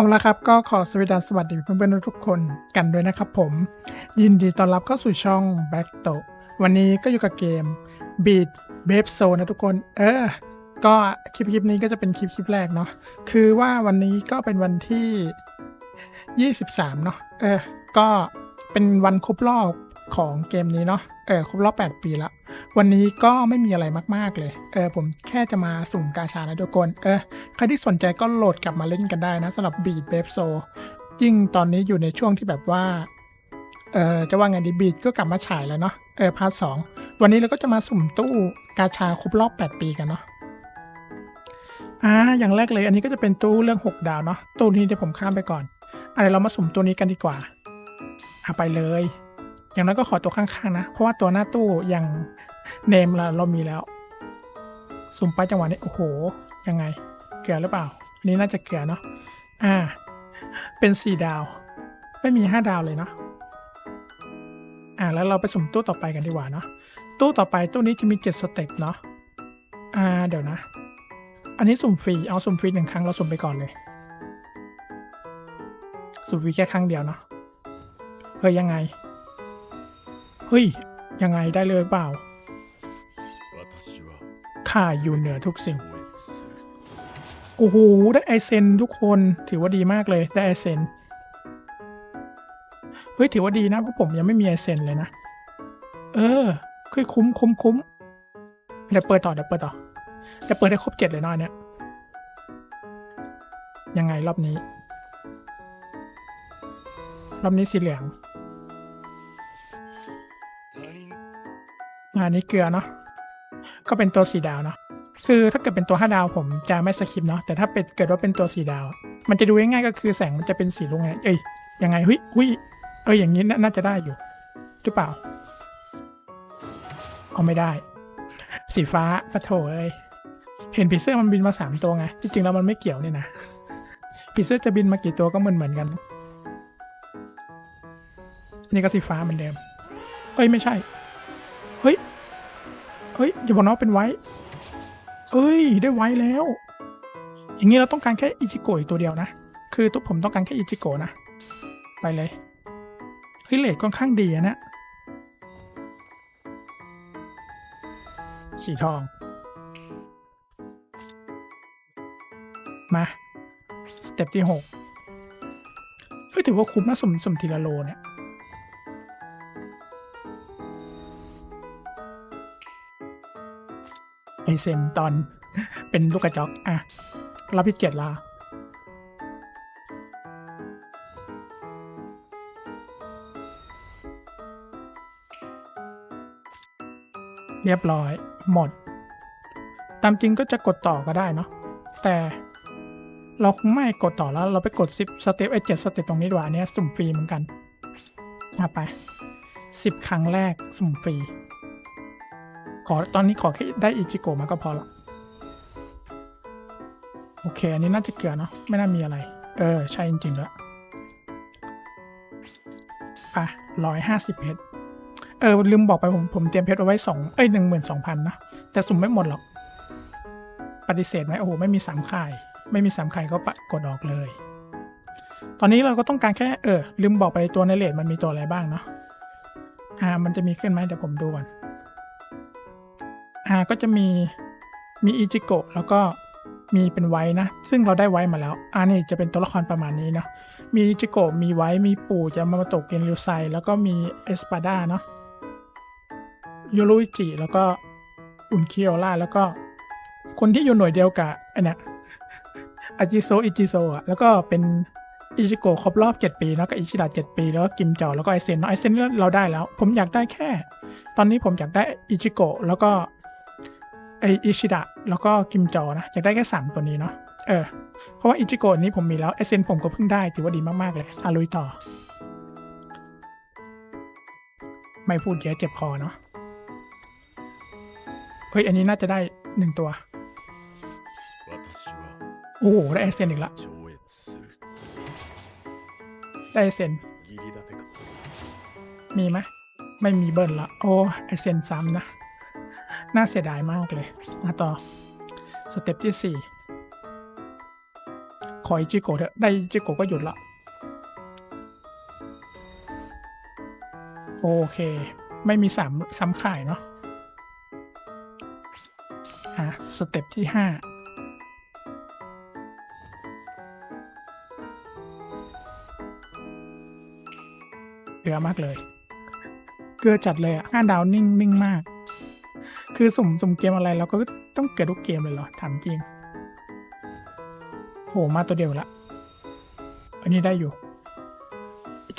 เอาละครับก็ขอสวัสดีสวัสดีเพื่อนๆทุกคนกันด้วยนะครับผม ยินดีต้อนรับเข้าสู่ช่อง Back to วันนี้ก็อยู่กับเกม Beat b a b e Zone นะทุกคน เออ ก็คลิปคลิปนี้ก็จะเป็นคลิปคลิปแรกเนาะคือว่าวันนี้ก็เป็นวันที่ 23 เนาะเออ ก็เป็นวันครบรอบของเกมนี้เนาะ เออครบรอบ 8 ปีละ วันนี้ก็ไม่มีอะไรมาก ๆ เลย เออผมแค่จะมาสุ่มกาชานะทุกคน เออ ใครที่สนใจก็โหลดกลับมาเล่นกันได้นะสำหรับ Beat b a b e Zone ยิ่งตอนนี้อยู่ในช่วงที่แบบว่า เออจะว่าไงดีบีดก็กลับมาฉายแล้วเนาะ เออพาร์ทสวันนี้เราก็จะมาสุ่มตู้กาชาครบรอบ 8 ปีกันเนาะอ่าอย่างแรกเลยอันนี้ก็จะเป็นตู้เรื่อง 6 ดาวเนาะตู้นี้เดี๋ยวผมข้ามไปก่อนอะเดี๋ยวเรามาสุ่มตัวนี้กันดีกว่าอะไปเลย อย่างนั้นก็ขอตัวข้างๆนะ เพราะว่าตัวหน้าตู้อย่างเนมเราเรามีแล้ว สุ่มไปจังหวะนี้ โอ้โห ยังไง เกลือหรือเปล่า อันนี้น่าจะเกลือเนาะ อ่า เป็นสี่ดาว ไม่มีห้าดาวเลยเนาะ อ่า แล้วเราไปสุ่มตู้ต่อไปกันดีกว่าเนาะ ตู้ต่อไปตู้นี้จะมีเจ็ดสเต็ปเนาะ อ่า เดี๋ยวนะ อันนี้สุ่มฟรี เอาสุ่มฟรีหนึ่งครั้งเราสุ่มไปก่อนเลย สุ่มฟรีแค่ครั้งเดียวเนาะ เฮ้ยยังไง เฮ้ย ยังไงได้เลยเปล่าข้าอยู่เหนือทุกสิ่ง โอ้โห ได้ไอเซนทุกคนถือว่าดีมากเลยได้ไอเซนเฮ้ย ถือว่าดีนะเพราะผมยังไม่มีไอเซนเลยนะ เออคือคุ้มคุ้มคุ้มเดี๋ยวเปิดต่อเดี๋ยวเปิดต่อเดี๋ยวเปิดได้ครบเจ็ดเลยน้อยเนี่ยยังไงรอบนี้ รอบนี้สีเหลือง อันนี้เกลือเนาะก็เป็นตัวสีดาวเนาะคือถ้าเกิดเป็นตัวห้าดาวผมจะไม่สคิปเนาะแต่ถ้าเป็นเกิดว่าเป็นตัวสีดาว มันจะดูง่ายๆก็คือแสงมันจะเป็นสีลงไงเอ้ยยังไงหุยหุยเอ้ยอย่างนี้น่าจะได้อยู่หรือเปล่า เอาไม่ได้ สีฟ้าปะโถเอ้ยเห็นผีเสื้อมันบินมาสามตัวไงที่จริงแล้วมันไม่เกี่ยวนี่นะผีเสื้อจะบินมากี่ตัวก็เหมือนเหมือนกัน นี่ก็สีฟ้าเหมือนเดิมเอ้ยไม่ใช่ เฮ้ย เฮ้ยอย่าบอกนะว่าเป็นไว้เอ้ย ได้ไว้แล้ว อย่างนี้เราต้องการแค่อิจิโกะอีกตัวเดียวนะ คือตัวผมต้องการแค่อิจิโกะนะ ไปเลย เฮ้ยเลทค่อนข้างดีอะนะ สีทอง มา สเต็ปที่หกเฮ้ยถือว่าคุ้มนะสมสมทีละโลเนี่ย ไอเซนตอนเป็นลูกกระจอกอะรับที่เจ็ดละเรียบร้อยหมด ตามจริงก็จะกดต่อก็ได้เนาะแต่เราคงไม่กดต่อแล้วเราไปกดสิบสเต็ปไอเจ็ดสเต็ปตรงนี้ดีกว่าอันเนี้ยสุ่มฟรีเหมือนกันมาไปสิบครั้งแรกสุ่มฟรี ขอตอนนี้ขอแค่ได้อิจิโกะมาก็พอละโอเค อันนี้น่าจะเกลือเนาะไม่น่ามีอะไร เออ ใช่จริงๆแล้วอะร้อยห้าสิบเพชรเออ ลืมบอกไปผม ผมเตรียมเพชรเอาไว้สองเอ้ยหนึ่งหมื่นสองพันนะ แต่สุ่มไม่หมดหรอก ปฏิเสธไหมโอ้โห ไม่มีสามไข่ไม่มีสามไข่ก็ปะกดออกเลย ตอนนี้เราก็ต้องการแค่ เออ ลืมบอกไปตัวในเลทมันมีตัวอะไรบ้างเนาะอ่า มันจะมีขึ้นไหมเดี๋ยวผมดูก่อน อ่าก็จะมีมีอิจิโกะแล้วก็มีเป็นไว้นะ ซึ่งเราได้ไว้มาแล้วอ่านี่จะเป็นตัวละครประมาณนี้เนาะมีอิจิโกะมีไว้มีปู่จะมามาตกเกนริวไซ แล้วก็มีเอสปาดาเนาะยูรุอิจิแล้วก็อุนคิโอล่าแล้วก็ คนที่อยู่หน่วยเดียวกับไอ้เนี่ยอาจิโซอิจิโซอะแล้วก็เป็นอิจิโกะครบรอบ 7 ปี แล้วก็อิชิดะ7ปี แล้วก็กิมจอแล้วก็ไอเซนเนาะไอเซนเราได้แล้ว ผมอยากได้แค่ ตอนนี้ผมอยากได้อิจิโกะแล้วก็ ไออิชิดะแล้วก็กิมจอนะอยากได้แค่สามตัวนี้เนาะเออเพราะว่าอิจิโกะนี้ผมมีแล้วเอเซนผมก็เพิ่งได้ถือว่าดีมากๆเลยอาลุยต่อ ไม่พูดเยอะเจ็บคอเนาะเฮ้ยอันนี้น่าจะได้หนึ่งตัวโอ้โหได้เอเซนอีกละได้เอเซนมีไหมไม่มีเบิร์นละโอ้เอเซนซ้ำนะ น่าเสียดายมากเลยมาต่อ สเต็ปที่สี่ออิจิโกะเถอะได้อิจิโกะก็หยุดละ โอเค ไม่มีสามซ้ำข่ายเนาะอะ สเต็ปที่ห้าเกลือมากเลย เกลือจัดเลยอะห้าดาวนิ่งนิ่งมาก คือสุ่มสุ่มเกมอะไรเราก็ต้องเกิดทุกเกมเลยเหรอถามจริงโหมาตัวเดียวละ อันนี้ได้อยู่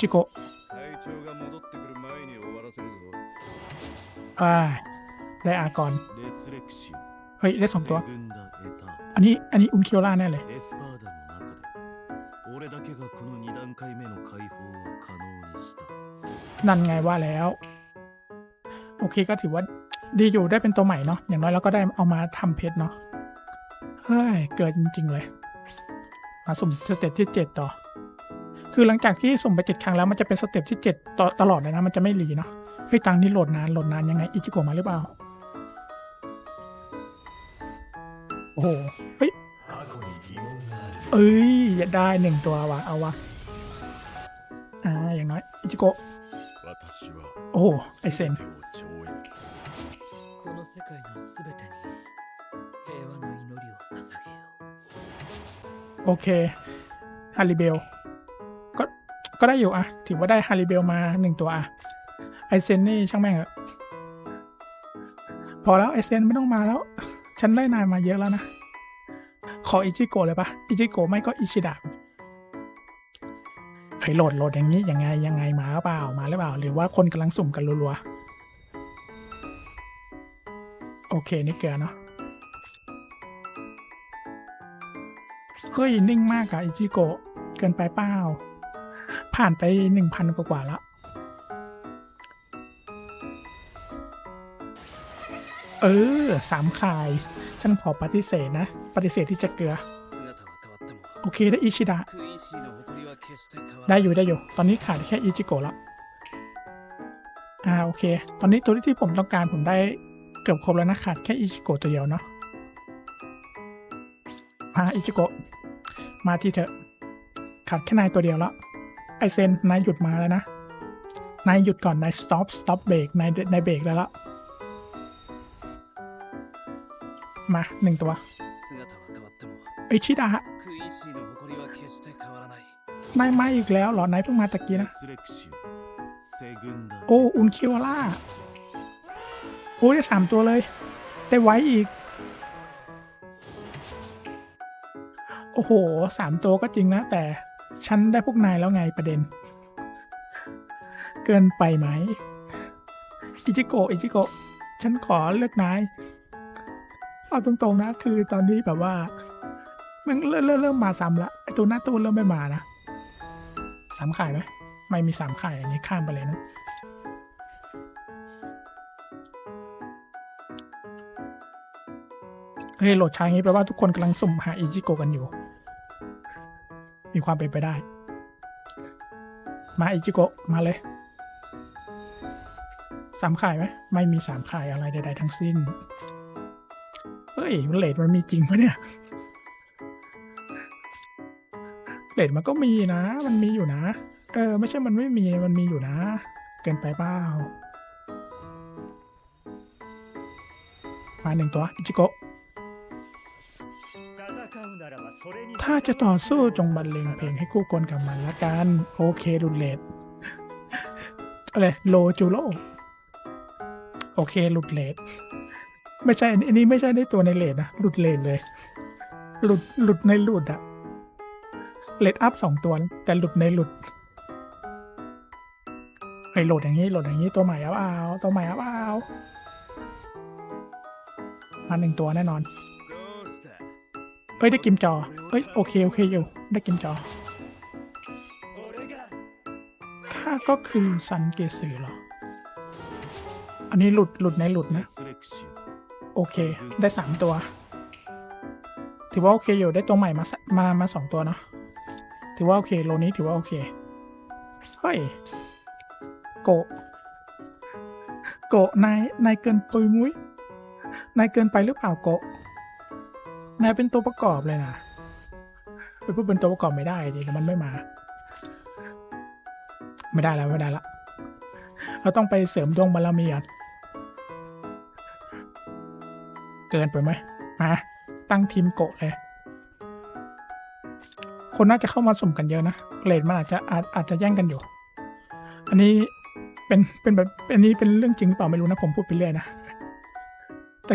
จิโกอ่าได้อากรเฮ้ย ได้สองตัว อันนี้ อันนี้ อุนเคียวล่าแน่เลยนั่นไงว่าแล้ว โอเคก็ถือว่า ดีอยู่ได้เป็นตัวใหม่เนาะอย่างน้อยเราก็ได้เอามาทำเพชรเนาะเฮ้ยเกิดจริง ๆ เลย มาสุ่มสเต็ปที่ 7 ต่อ คือหลังจากที่สุ่มไป 7 ครั้งแล้วมันจะเป็นสเต็ปที่ 7 ต่อตลอดเลยนะมันจะไม่หลีเนาะเฮ้ยตังนี่โหลดนานโหลดนานยังไงอิจิโกะมาหรือเปล่าโอ้โหเฮ้ยเอ้ยอย่ได้หนึ่งตัววะเอาวะอ่าอย่างน้อยอิจิโกะโอ้ไอเซน 界のすべてに平和の祈りを捧げよう โอเคฮาริเบลก็ก็ได้อยู่อะถือว่าได้ฮาริเบลมาหนึ่งตัวอะไอเซนนี่ช่างแม่งอะพอแล้วไอเซนไม่ต้องมาแล้ว ฉันได้นายมาเยอะแล้วนะ ขออิจิโกะเลยปะอิจิโกะไม่ก็อิชิดะเฮ้ยโหลดโหลดอย่างนี้ยังไงยังไงมาหรือเปล่ามาหรือเปล่า หรือว่าคนกำลังสุ่มกันรัวๆ โอเค นี่เกลือเนาะเฮ้ย นิ่งมากอะอิจิโกะเกินไปเป้า ผ่านไปหนึ่งพันกว่าละเออสามคาย ฉันขอปฏิเสธนะ ปฏิเสธที่จะเกลือ โอเค ได้อิชิดะ ได้อยู่ได้อยู่ ตอนนี้ขาดแค่อิจิโกะละอ่า โอเค ตอนนี้ตัวที่ผมต้องการผมได้ เกือบครบแล้วนะขาดแค่อิชิโกะตัวเดียวเนาะมาอิชิโกะมาที่เถอะ ขาดแค่นายตัวเดียวละไอเซนนายหยุดมาแล้วนะนายหยุดก่อนนายสต็อปสต็อปเบรกนายนายเบรกแล้วละมาหนึ่งตัวไอชิดะนายมาอีกแล้วเหรอนายเพิ่งมาตะกี้นะ โอ้อุนคิวล่า อ้ได้สามตัวเลย ได้ไว้อีก โอ้โหสามตัวก็จริงนะ แต่ฉันได้พวกนายแล้วไงประเด็น เกินไปไหม อิจิโกะอิจิโกะฉันขอเลือกนาย เอาตรงๆนะ คือตอนนี้แบบว่ามันเริ่มเริ่มเริ่มมาซ้ำละไอตัวหน้าตู้เริ่มไม่มานะสามข่ายไหมไม่มีสามข่ายอันนี้ข้ามไปเลยนะ เฮ้ยโหลดช้ายงนี้แปลว่าทุกคนกำลังสุ่มหาอิจิโกะกันอยู่ มีความเป็นไปได้ มาอิจิโกะมาเลยสามข่ายไหมไม่มีสามข่ายอะไรใด ๆ ทั้งสิ้น เฮ้ยมันเลดมันมีจริงปะเนี่ยเลดมันก็มีนะ มันมีอยู่นะ เออ ไม่ใช่มันไม่มีมันมีอยู่นะ เกินไปเปล่ามาหนึ่งตัว อิจิโกะ ถ้าจะต่อสู้จงบรรเลงเพลงให้คู่กลกับมันละกัน โอเครุนเลดอะไรโลจูโลโอเครุดเลดไม่ใช่อันนี้ไม่ใช่ในตัวในเลดนะรุดเลดเลย หลุดหลุดในหลุดอะเลดอัพสองตัว แต่หลุดในหลุดไอ้โหลดอย่างนี้โหลดอย่างนี้ตัวใหม่อ้าวตัวใหม่อ้าวมาหนึ่งตัวแน่นอน เอ้ยได้กิมจอ เอ้ยโอเคโอเคอยู่ได้กิมจอข้าก็คือซันเกซือหรอ อันนี้หลุดหลุดในหลุดนะ โอเคได้สามตัว ถือว่าโอเคอยู่ได้ตัวใหม่มามามาสองตัวเนาะถือว่าโอเคโลนี้ถือว่าโอเคเฮ้ยโกโกนายนายเกินปุยมุ้ยนายเกินไปหรือเปล่าโก นายเป็นตัวประกอบเลยนะไปพูดเป็นตัวประกอบไม่ได้ดิแต่มันไม่มา ไม่ได้แล้วไม่ได้ละเราต้องไปเสริมดวงบารมีอะเกินไปไหมมา ตั้งทีมโกะเลย คนน่าจะเข้ามาสุ่มกันเยอะนะเลดมันอาจจะอาจอาจจะแย่งกันอยู่ อันนี้เป็นเป็นแบบอันนี้เป็นเรื่องจริงหรือเปล่าไม่รู้นะผมพูดไปเรื่อยนะ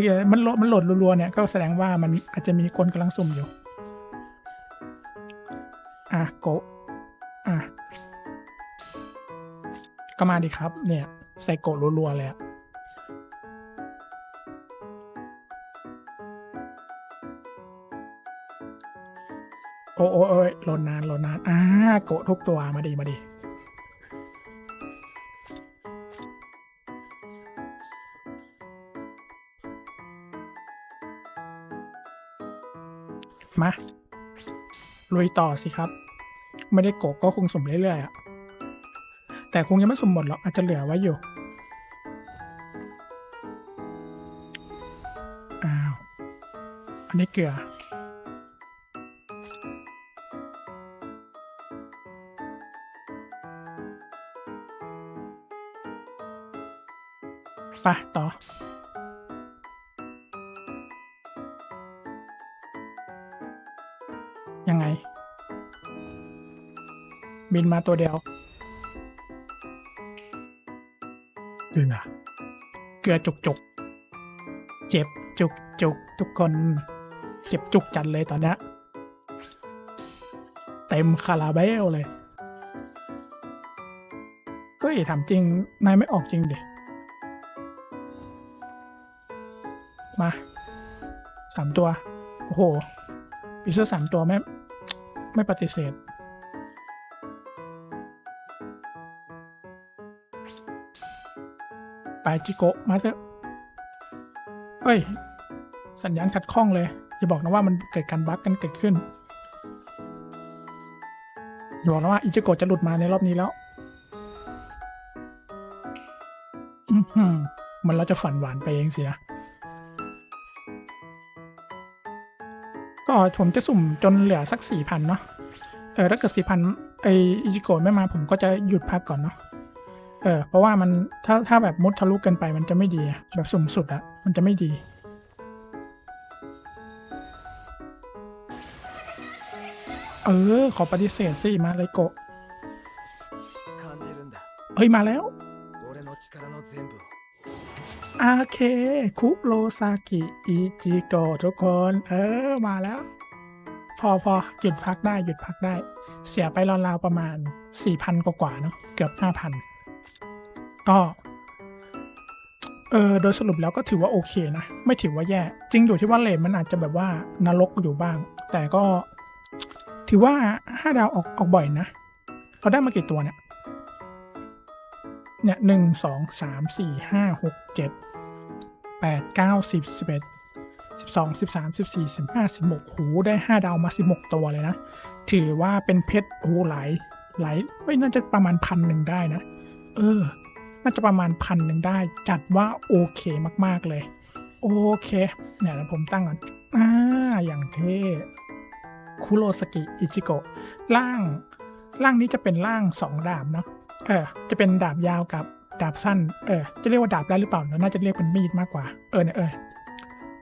แต่มันโหลดมันโหลดรัวๆเนี่ยก็แสดงว่ามันอาจจะมีคนกำลังสุ่มอยู่ อะโกะอะก็มาดีครับ เนี่ย ใส่โกะรัวๆเลยโอ้โอ้โอ้ยโหลดนานโหลดนานอ่าโกะทุกตัวมาดีมาดี มาลุยต่อสิครับ ไม่ได้โกะก็คงสมเรื่อยๆอะแต่คงยังไม่สมหมดหรอกอาจจะเหลือไว้อยู่ อ้าว อันนี้เกลือ ไปต่อ ยังไง บินมาตัวเดียว เกลือ เกลือจุกจุกๆเจ็บจุกจุกๆทุกคน เจ็บจุกจัดเลยตอนเนี้ยเต็มคาราเบลเลยเฮ้ยถามจริง นายไม่ออกจริงดิมาสามตัว โอ้โหพิซซ่าสามตัวไม่ ไม่ปฏิเสธ ไปจิโกะมาเถอะเอ้ย สัญญาณขัดข้องเลย อย่าบอกนะว่ามันเกิดการบั๊กกันเกิดขึ้น อย่าบอกนะว่าอิจิโกะจะหลุดมาในรอบนี้แล้วอือหือมันเราจะฝันหวานไปเองสินะ ผมจะสุ่มจนเหลือสักสี่พันเนาะเออถ้าเกิดสี่พันไออิจิโกะไม่มาผมก็จะหยุดพักก่อนเนาะเออเพราะว่ามันถ้าถ้าแบบมุดทะลุเกันไปมันจะไม่ดีแบบสุ่มสุดอะมันจะไม่ดี เออ ขอปฏิเสธสิมาเลยโกะเฮ้ย มาแล้ว อาเคคุโรซากิอิจิโกทุกคน เออ มาแล้ว พอพอหยุดพักได้หยุดพักได้ เสียไปราวๆประมาณ 4,000 กว่าๆเนาะเกือบ 5,000 ก็ เออโดยสรุปแล้วก็ถือว่าโอเคนะ ไม่ถือว่าแย่ จริงอยู่ที่ว่าเลนมันอาจจะแบบว่านรกอยู่บ้าง แต่ก็ถือว่า 5 ดาวออกออกบ่อยนะ เราได้มากี่ตัวเนี่ยเนี่ยหนึ่งสองสามสี่ห้าหกเจ็ด แปดเก้าสิบสิบเอ็ดสิบสองสิบสามสิบสี่สิบห้าสิบหกหูได้ห้าดาวมาสิบหกตัวเลยนะ ถือว่าเป็นเพชรโอ้หลายหลไม่น่าจะประมาณพันหนึ่งได้นะ เออ น่าจะประมาณพันหนึ่งได้ จัดว่าโอเคมากๆเลย โอเค เนี่ยผมตั้งก่อนอ่าอย่างเท่คุโรสกิอิจิโกะล่างล่างนี้จะเป็นล่างสองดาบเนาะเออจะเป็นดาบยาวกับ ดาบสั้น เออ จะเรียกว่าดาบได้วหรือเปล่าเราน่าจะเรียกเป็นมีดมากกว่า เออเนี่ยเออ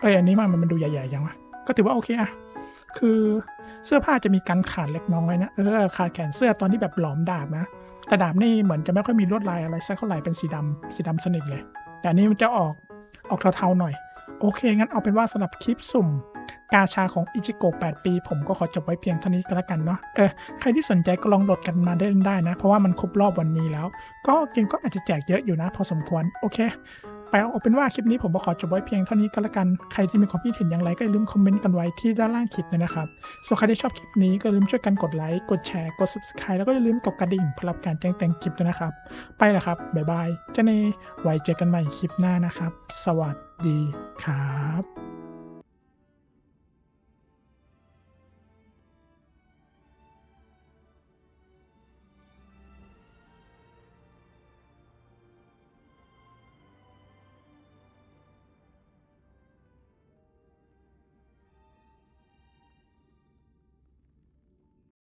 เอออันนี้มันมันดูใหญ่ๆยังวะ ก็ถือว่าโอเคอะคือเสื้อผ้าจะมีการขาดเล็กน้อยนะ เออ ขาดแขนเสื้อตอนที่แบบหลอมดาบนะ แต่ดาบนี่เหมือนจะไม่ค่อยมีลวดลายอะไรสักเท่าไหร่ เป็นสีดำสีดำสนิทเลย แต่อันนี้มันจะออกออกเทาๆหน่อย โอเค งั้นเอาเป็นว่าสำหรับคลิปสุ่ม กาชาของอิจิโกะ8ปี ผมก็ขอจบไว้เพียงเท่านี้ก็แล้วกันเนาะเออใครที่สนใจก็ลองโหลดกันมาได้ได้นะ เพราะว่ามันครบรอบวันนี้แล้ว ก็เกมก็อาจจะแจกเยอะอยู่นะพอสมควรโอเคไปเอาเป็นว่าคลิปนี้ผมขอจบไว้เพียงเท่านี้ก็แล้วกัน ใครที่มีความคิดเห็นอย่างไรก็อย่าลืมคอมเมนต์กันไว้ที่ด้านล่างคลิปเลยนะครับส่วนใครที่ชอบคลิปนี้ก็อย่าลืมช่วยกันกดไลค์ กดแชร์ กด subscribe แล้วก็อย่าลืมกดกระดิ่งเพื่อรับการแจ้งเตือนคลิปด้วยนะครับ ไปแล้วครับ บ๊ายบายเจาเนไว้เจอกันใหม่คลิปหน้านะครับ สวัสดีครับ